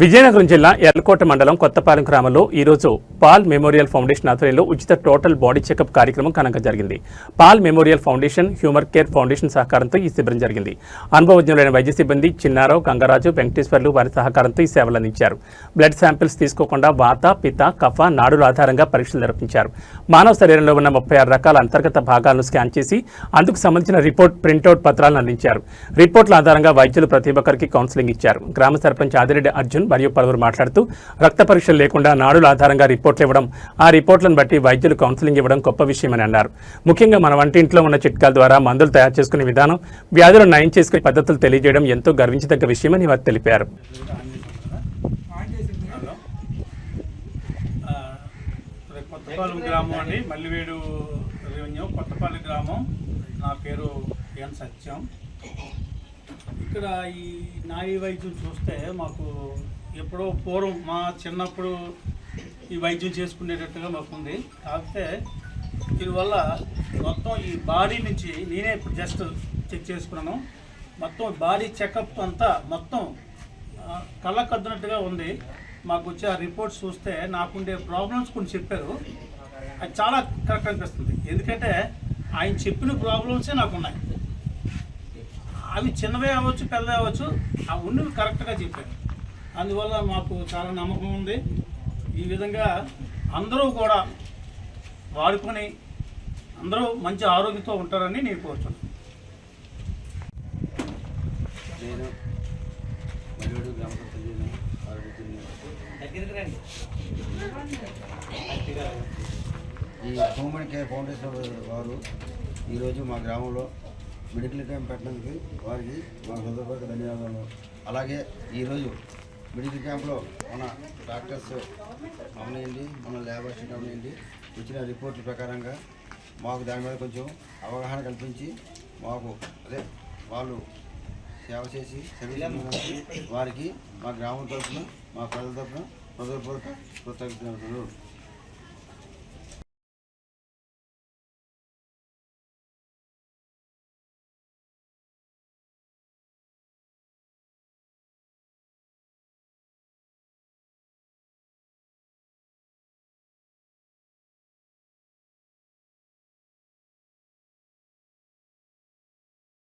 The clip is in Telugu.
విజయనగరం జిల్లా ఎర్లకోట మండలం కొత్తపాలెం గ్రామంలో ఈరోజు పాల్ మెమోరియల్ ఫౌండేషన్ ఆధ్వర్యంలో ఉచిత టోటల్ బాడీ చెకప్ కార్యక్రమం ఘనంగా జరిగింది. Paul memorial foundation humour care foundation సహకారంతో ఈ శిబిరం జరిగింది. అనుభవజ్ఞులైన వైద్య సిబ్బంది చిన్నారావు గంగరాజు వెంకటేశ్వర్లు వారి సహకారంతో ఈ సేవలు అందించారు. బ్లడ్ శాంపిల్స్ తీసుకోకుండా వాత పిత కఫ నాడుల ఆధారంగా పరీక్షలు నిర్వహించారు. మానవ శరీరంలో ఉన్న ముప్పై ఆరు రకాల అంతర్గత భాగాలను స్కాన్ చేసి అందుకు సంబంధించిన రిపోర్ట్ ప్రింట్అవుట్ పత్రాలను అందించారు. రిపోర్ట్ల ఆధారంగా వైద్యులు ప్రతి ఒక్కరికి కౌన్సిలింగ్ ఇచ్చారు. గ్రామ సర్పంచ్ ఆదిరెడ్డి అర్జున్ మరియు పలువురు మాట్లాడుతూ రక్త పరీక్షలు లేకుండా నాడుల ఆధారంగా రిపోర్ట్లు ఇవ్వడం ఆ రిపోర్ట్లను బట్టి వైద్యులు కౌన్సిలింగ్ ఇవ్వడం గొప్ప విషయమని అన్నారు. ముఖ్యంగా మన వంటింట్లో ఉన్న చిట్కాల ద్వారా మందులు తయారు చేసుకునే విధానం వ్యాధులను నయం చేసుకునే పద్ధతులు తెలియజేయడం ఎంతో గర్వించదగ్గ విషయమని వారు తెలిపారు. కొత్తపాలెం గ్రామం అండి. మల్లివేడు రెవెన్యూ కొత్తపాలెం గ్రామం. నా పేరు ఎన్ సత్యం. ఇక్కడ ఈ నాయి వైద్యం చూస్తే మాకు ఎప్పుడో పూర్వం మా చిన్నప్పుడు ఈ వైద్యం చేసుకునేటట్టుగా మాకు ఉంది కాకపోతే దీనివల్ల మొత్తం ఈ బాడీ నుంచి నేనే ఇప్పుడు జస్ట్ చెక్ చేసుకున్నాను. మొత్తం బాడీ చెకప్ అంతా మొత్తం కళ్ళకద్దునట్టుగా ఉంది. మాకు వచ్చే ఆ రిపోర్ట్స్ చూస్తే నాకుండే ప్రాబ్లమ్స్ కొన్ని చెప్పారు. అది చాలా కరెక్ట్ అనిపిస్తుంది. ఎందుకంటే ఆయన చెప్పిన ప్రాబ్లమ్సే నాకు ఉన్నాయి అవి చిన్నవే అవ్వచ్చు పెద్దవే అవ్వచ్చు ఆ ఉన్నవి కరెక్ట్గా చెప్పారు. అందువల్ల మాకు చాలా నమ్మకం ఉంది. ఈ విధంగా అందరూ కూడా వాడుకొని అందరూ మంచి ఆరోగ్యంతో ఉంటారని నేను కోరుతున్నాను. నేను గ్రామ ఈ హ్యూమన్ కేర్ ఫౌండేషన్ వారు ఈరోజు మా గ్రామంలో మెడికల్ క్యాంప్ పెట్టినందుకు వారికి మా హృదయపూర్వక ధన్యవాదాలు. అలాగే ఈరోజు మెడికల్ క్యాంప్లో మన డాక్టర్స్ అవనండి మన లేబర్స్ అసిస్టెంట్ అవనండి ఇచ్చిన రిపోర్ట్ల ప్రకారంగా మాకు దాని మీద కొంచెం అవగాహన కల్పించి మాకు అదే వాళ్ళు సేవ చేసి సర్వీస్ వారికి మా గ్రామం తరఫున మా ప్రజల తరఫున హృదయపూర్వక కృతజ్ఞతలు.